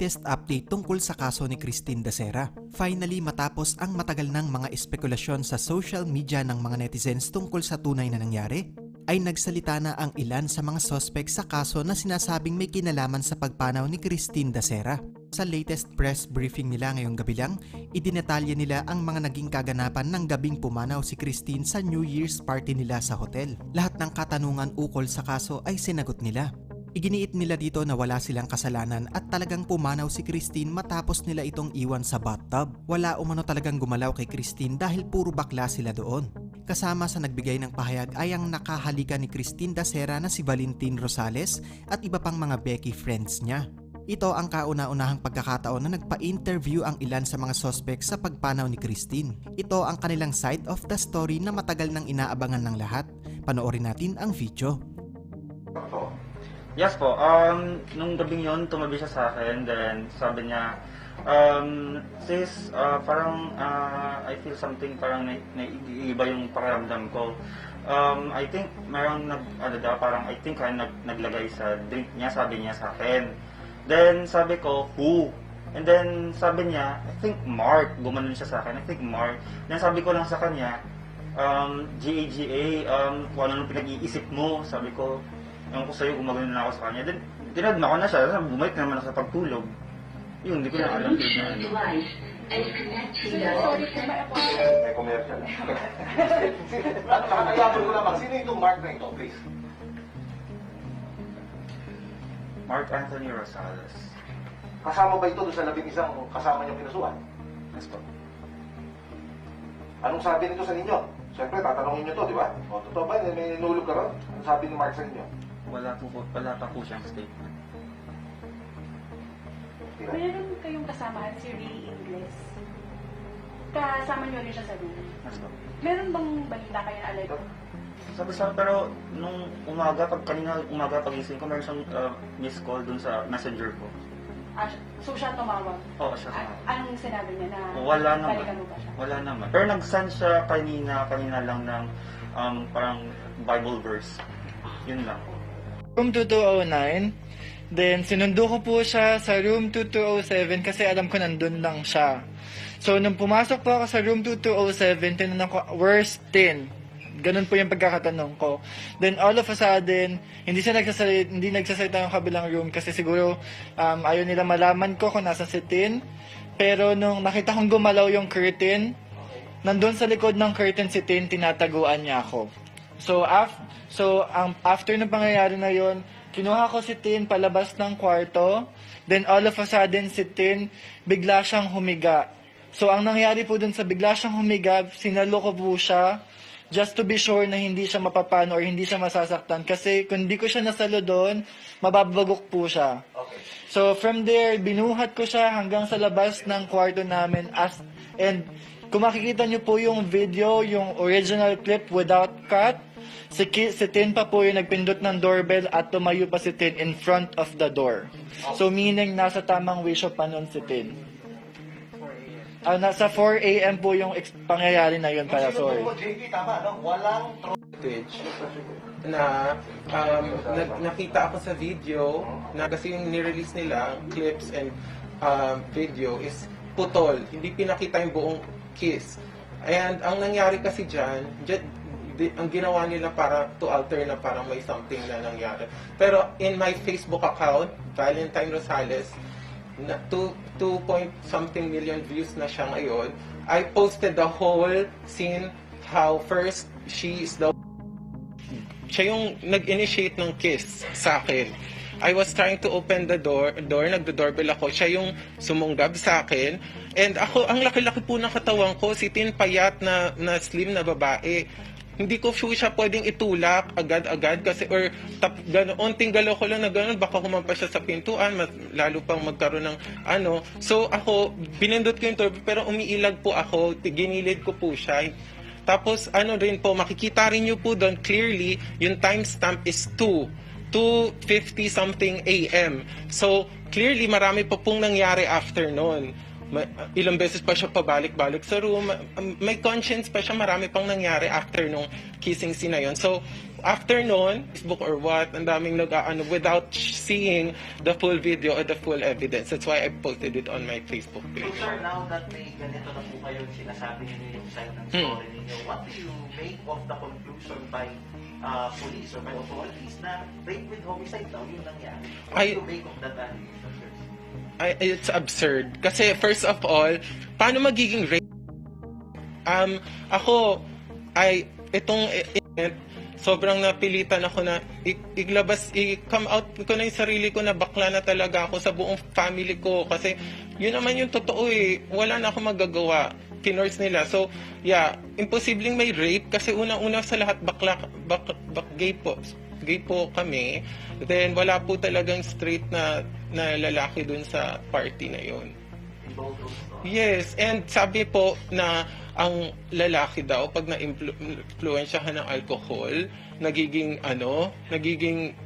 latest update tungkol sa kaso ni Christine Dacera. Finally, matapos ang matagal ng mga espekulasyon sa social media ng mga netizens tungkol sa tunay na nangyari, ay nagsalita na ang ilan sa mga suspect sa kaso na sinasabing may kinalaman sa pagpanaw ni Christine Dacera. Sa latest press briefing nila ngayong gabi lang, idinetalye nila ang mga naging kaganapan ng gabing pumanaw si Christine sa New Year's party nila sa hotel. Lahat ng katanungan ukol sa kaso ay sinagot nila. Iginiit nila dito na wala silang kasalanan at talagang pumanaw si Christine matapos nila itong iwan sa bathtub. Wala umano talagang gumalaw kay Christine dahil puro bakla sila doon. Kasama sa nagbigay ng pahayag ay ang nakahalika ni Christine Dacera na si Valentin Rosales at iba pang mga Becky friends niya. Ito ang kauna-unahang pagkakataon na nagpa-interview ang ilan sa mga suspect sa pagpanaw ni Christine. Ito ang kanilang side of the story na matagal nang inaabangan ng lahat. Panoorin natin ang video. Yes po. Um, nung gabing yun, tumabi siya sa akin. Then, sabi niya, um, sis, uh, parang uh, I feel something parang na, naiiba yung pakiramdam ko. Um, I think merong nag, ano daw, parang I think ay nag, naglagay sa drink niya, sabi niya sa akin. Then, sabi ko, who? And then, sabi niya, I think Mark. Gumanon siya sa akin. I think Mark. Then, sabi ko lang sa kanya, um, GAGA, um, kung ano nung pinag-iisip mo, sabi ko, Ewan ko sa'yo, gumagano na ako sa kanya. Then, tinadma ko na siya. Sabi, bumalik na naman ako sa pagtulog. Yun, hindi ko na alam. May ako. May commercial. Nakakayabol ko lamang. Sino itong Mark na ito, please? Mark Anthony Rosales. Kasama ba ito doon sa labing isang kasama niyong kinasuhan? Yes po. Anong sabi nito sa inyo? Siyempre, tatanungin niyo to, di ba? O, totoo ba? May inulog ka ron? Anong sabi ni Mark sa inyo? Wala po, wala pa po siyang statement. Meron kayong kasamahan si Ray Ingles. Kasama niyo rin siya sa room. Po. Meron bang balita kayo na alay? Sabi sa pero nung umaga, pag kanina umaga pagising ko, meron siyang uh, missed call dun sa messenger ko. Ah, so siya tumawag. Oo, siya Ah, tumawag. anong sinabi niya na Wala naman. balikan mo ba siya? Wala naman. Pero nag-send siya kanina, kanina lang ng um, parang Bible verse. Yun lang. Room 2209. Then, sinundo ko po siya sa room 2207 kasi alam ko nandun lang siya. So, nung pumasok po ako sa room 2207, tinanong ko, where's Tin? Ganun po yung pagkakatanong ko. Then, all of a sudden, hindi siya nagsasalita, hindi nagsasalita yung kabilang room kasi siguro um, ayaw nila malaman ko kung nasa si Tin. Pero nung nakita kong gumalaw yung curtain, nandun sa likod ng curtain si Tin, tinataguan niya ako. So, af so ang after ng pangyayari na yon, kinuha ko si Tin palabas ng kwarto. Then all of a sudden si Tin bigla siyang humiga. So ang nangyari po dun sa bigla siyang humiga, sinalo ko po siya just to be sure na hindi siya mapapano or hindi siya masasaktan. Kasi kung hindi ko siya nasalo doon, mababagok po siya. So from there, binuhat ko siya hanggang sa labas ng kwarto namin as and kung makikita niyo po yung video, yung original clip without cut, si, Ki, si Tin pa po yung nagpindot ng doorbell at tumayo pa si Tin in front of the door. So meaning nasa tamang wisyo pa nun si Tin. Ah, nasa 4 a.m. po yung ex- pangyayari na yun pala, sorry. Mo, JP, tama, no? Walang footage na um, nag- nakita ako sa video na kasi yung nirelease nila, clips and um, video is putol. Hindi pinakita yung buong kiss. And ang nangyari kasi dyan, dyan di- ang ginawa nila para to alter na parang may something na nangyari. Pero in my Facebook account, Valentine Rosales, na 2, 2 point something million views na siya ngayon, I posted the whole scene how first she is the siya yung nag-initiate ng kiss sa akin. I was trying to open the door, door nagdo-doorbell ako. Siya yung sumunggab sa akin. And ako, ang laki-laki po ng katawan ko, si Tin Payat na, na slim na babae. Hindi ko sure siya pwedeng itulak agad-agad kasi or tap, gano, onting galaw ko lang na gano'n, baka kumampa siya sa pintuan, mas, lalo pang magkaroon ng ano. So ako, pinindot ko yung doorbell pero umiilag po ako, ginilid ko po siya. Tapos ano rin po, makikita rin nyo po doon clearly, yung timestamp is 2. 2.50 something AM. So, clearly marami pa pong nangyari after noon. Ma- ilang beses pa siya pabalik-balik sa room. May conscience pa siya, marami pang nangyari after nung kissing scene na yun. So, after nun, Facebook or what, ang daming nag ano, without seeing the full video or the full evidence. That's why I posted it on my Facebook So page. sir, now that may ganito na po kayo sinasabi ninyo yung side ng Hmm. story ninyo, what do you make of the conclusion by uh, police or by authorities na rape with homicide daw yung nangyari? What I- do you make of that sir? I, it's absurd. Kasi first of all, paano magiging rape? Um, ako, ay, itong event, sobrang napilitan ako na iglabas, i-come out ko na yung sarili ko na bakla na talaga ako sa buong family ko. Kasi yun naman yung totoo eh. Wala na ako magagawa. Pinors nila. So, yeah, imposibleng may rape kasi unang-una sa lahat bakla, bak, bak, gay po. Gay po kami. Then, wala po talagang straight na, na lalaki dun sa party na no? Yes, and sabi po na ang lalaki daw pag na-influensyahan ng alcohol, nagiging ano, nagiging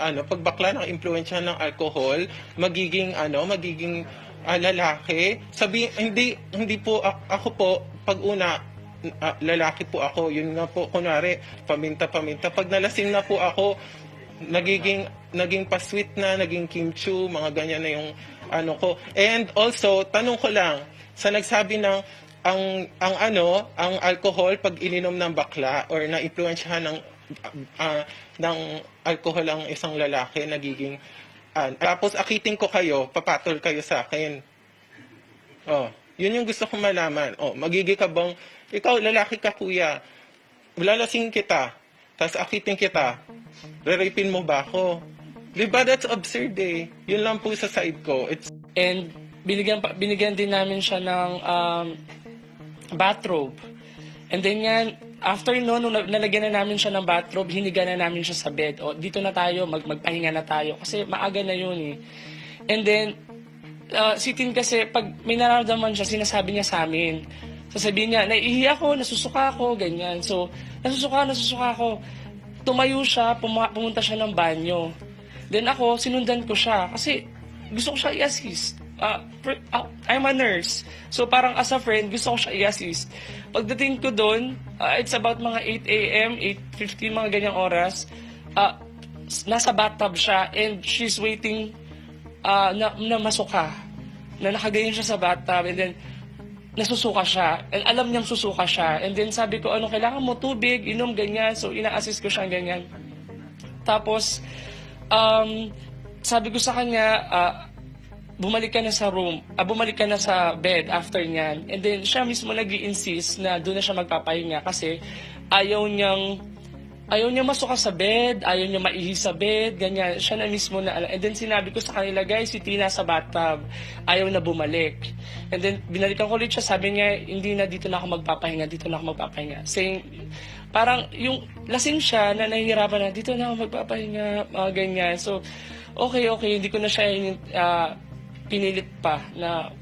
ano, pag bakla ng influensyahan ng alcohol, magiging ano, magiging ah, lalaki. Sabi hindi hindi po ak- ako po pag una ah, lalaki po ako, yun nga po kunwari paminta-paminta. Pag nalasing na po ako, nagiging naging pa-sweet na, naging kimchi, mga ganyan na yung ano ko. And also, tanong ko lang, sa nagsabi ng ang ang ano, ang alcohol pag ininom ng bakla or na impluwensyahan ng ah, ng alcohol ang isang lalaki nagiging ah, tapos akitin ko kayo, papatol kayo sa akin. Oh, yun yung gusto kong malaman. Oh, magiging ka bang ikaw lalaki ka kuya, lalasing kita, tapos akitin kita, rerapin mo ba ako? Di ba that's absurd eh? Yun lang po sa side ko. It's And binigyan, pa- binigyan din namin siya ng um, bathrobe. And then yan, after no, nung na- nalagyan na namin siya ng bathrobe, hiniga na namin siya sa bed. O, dito na tayo, mag, magpahinga na tayo. Kasi maaga na yun eh. And then, uh, si Tin kasi, pag may nararamdaman siya, sinasabi niya sa amin. Sasabihin niya, naiihi ako, nasusuka ako, ganyan. So, nasusuka, nasusuka ako. Tumayo siya, puma- pumunta siya ng banyo. Then ako, sinundan ko siya. Kasi gusto ko siya i-assist. Ah, I'm a nurse. So parang as a friend, gusto ko siya i-assist. Pagdating ko doon, ah, it's about mga 8 a.m., 8.15, mga ganyang oras. S- nasa bathtub siya and she's waiting ah, na, na masuka. Na nakaganyan siya sa bathtub and then nasusuka siya. And alam niyang susuka siya. And then sabi ko, ano, kailangan mo tubig, inom, ganyan. So ina-assist ko siya ganyan. Tapos, um, sabi ko sa kanya, ah, bumalik ka na sa room, ah, bumalik ka na sa bed after niyan. And then, siya mismo nag insist na doon na siya magpapahinga kasi ayaw niyang ayaw niya masuka sa bed, ayaw niya maihi sa bed, ganyan. Siya na mismo na, and then sinabi ko sa kanila, guys, si Tina sa bathtub, ayaw na bumalik. And then, binalikan ko ulit siya, sabi niya, hindi na dito na ako magpapahinga, dito na ako magpapahinga. Saying, parang yung lasing siya na nahihirapan na, dito na ako magpapahinga, mga ganyan. So, okay, okay, hindi ko na siya ah, pinilit pa na,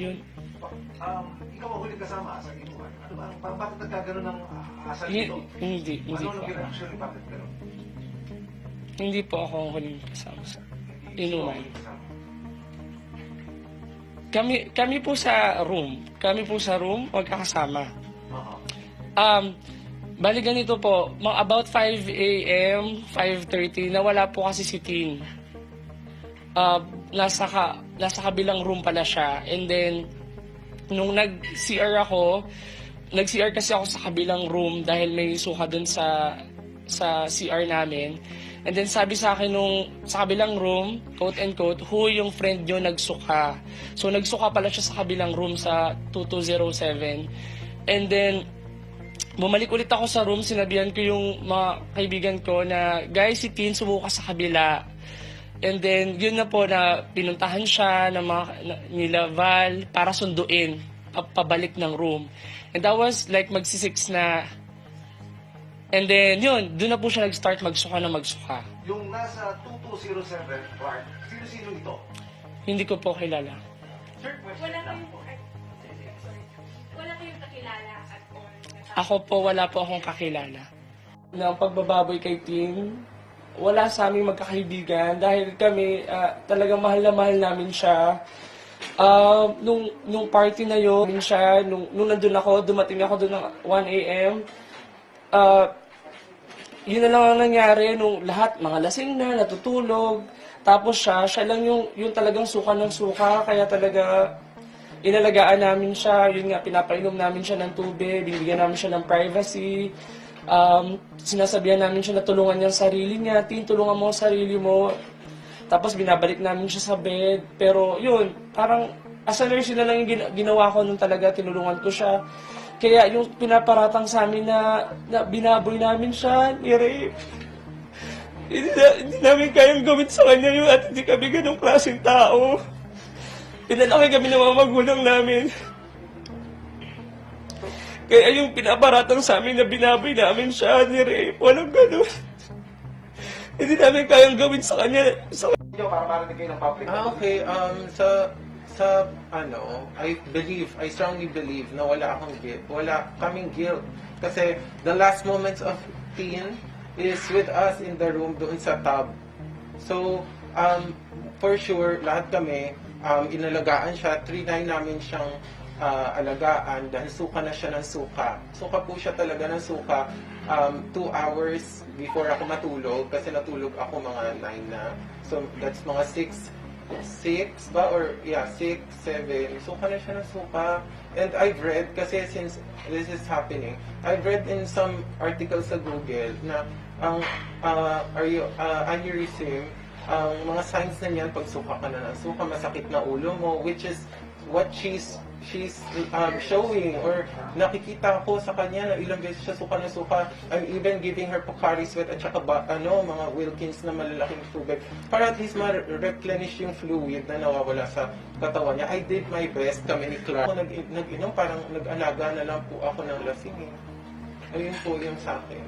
yun. Um, ikaw ang huling kasama sa Ano? Parang bakit nagkagaroon ng ah, asal Hindi, dito? hindi, hindi Ano po. ang reaction? Bakit gano'n? Hindi po ako ang huling kasama sa inuman. Kami, kami po sa room. Kami po sa room, magkakasama. Oo. Um, bali ganito po, about 5 a.m., 5.30, nawala po kasi si Tin. Uh, nasa, ka, nasa kabilang room pala siya. And then, nung nag-CR ako, nag-CR kasi ako sa kabilang room dahil may suka dun sa sa CR namin. And then sabi sa akin nung sa kabilang room, quote and quote, who yung friend nyo nagsuka. So nagsuka pala siya sa kabilang room sa 2207. And then bumalik ulit ako sa room, sinabihan ko yung mga kaibigan ko na, guys, si Tin sumuka sa kabila. And then, yun na po na pinuntahan siya ng mga na, nila Val para sunduin pa- pabalik ng room. And that was like magsisix na. And then, yun, doon na po siya nag-start magsuka na magsuka. Yung nasa 2207 Clark, sino-sino ito? Hindi ko po kilala. Wala kayong, wala kayong kakilala at all. Ako po, wala po akong kakilala. Ng pagbababoy kay Tin, wala sa aming magkakaibigan dahil kami ah, talagang mahal na mahal namin siya. Um, nung, nung party na yun, siya, nung, nung nandun ako, dumating ako doon ng 1 a.m. Uh, yun na lang ang nangyari nung lahat, mga lasing na, natutulog. Tapos siya, siya lang yung, yung talagang suka ng suka, kaya talaga inalagaan namin siya. Yun nga, pinapainom namin siya ng tubig, binibigyan namin siya ng privacy. Um, sinasabihan namin siya na tulungan niya ang sarili niya, tin, tulungan mo ang sarili mo. Tapos binabalik namin siya sa bed. Pero yun, parang as a nurse, yun na lang yung gina- ginawa ko nung talaga, tinulungan ko siya. Kaya yung pinaparatang sa amin na, na binaboy namin siya, ni-rape. Hindi, na, hindi namin kayang gawin sa kanya yun at hindi kami ganong klaseng tao. Pinalaki kami ng mga magulang namin. Kaya yung pinaparatang sa amin na binaboy namin siya, ni-rape, walang ganun. hindi namin kayang gawin sa kanya. Sa Video para marinig kayo ng public. Ah, okay. Um, sa, sa, ano, I believe, I strongly believe na wala akong guilt. Wala kaming guilt. Kasi the last moments of teen is with us in the room doon sa tub. So, um, for sure, lahat kami, um, inalagaan siya. Trinay namin siyang ah, alagaan dahil suka na siya ng suka. Suka po siya talaga ng suka. Um, two hours before ako matulog, kasi natulog ako mga nine na. So, that's mga six, six ba? Or, yeah, six, seven. Suka na siya ng suka. And I've read, kasi since this is happening, I've read in some articles sa Google na ang uh, are you, uh, aneurysm, ang mga signs na niyan pag suka ka na ng suka, masakit na ulo mo, which is what she's she's um, showing or nakikita ko sa kanya na ilang beses siya suka na suka. I'm even giving her Pocari Sweat at saka ba, ano, mga Wilkins na malalaking tubig para at least ma-replenish yung fluid na nawawala sa katawan niya. I did my best kami ni Clark. Ako nag, nag-inom, parang nag-alaga na lang po ako ng lasing eh. Ayun po yung sa akin.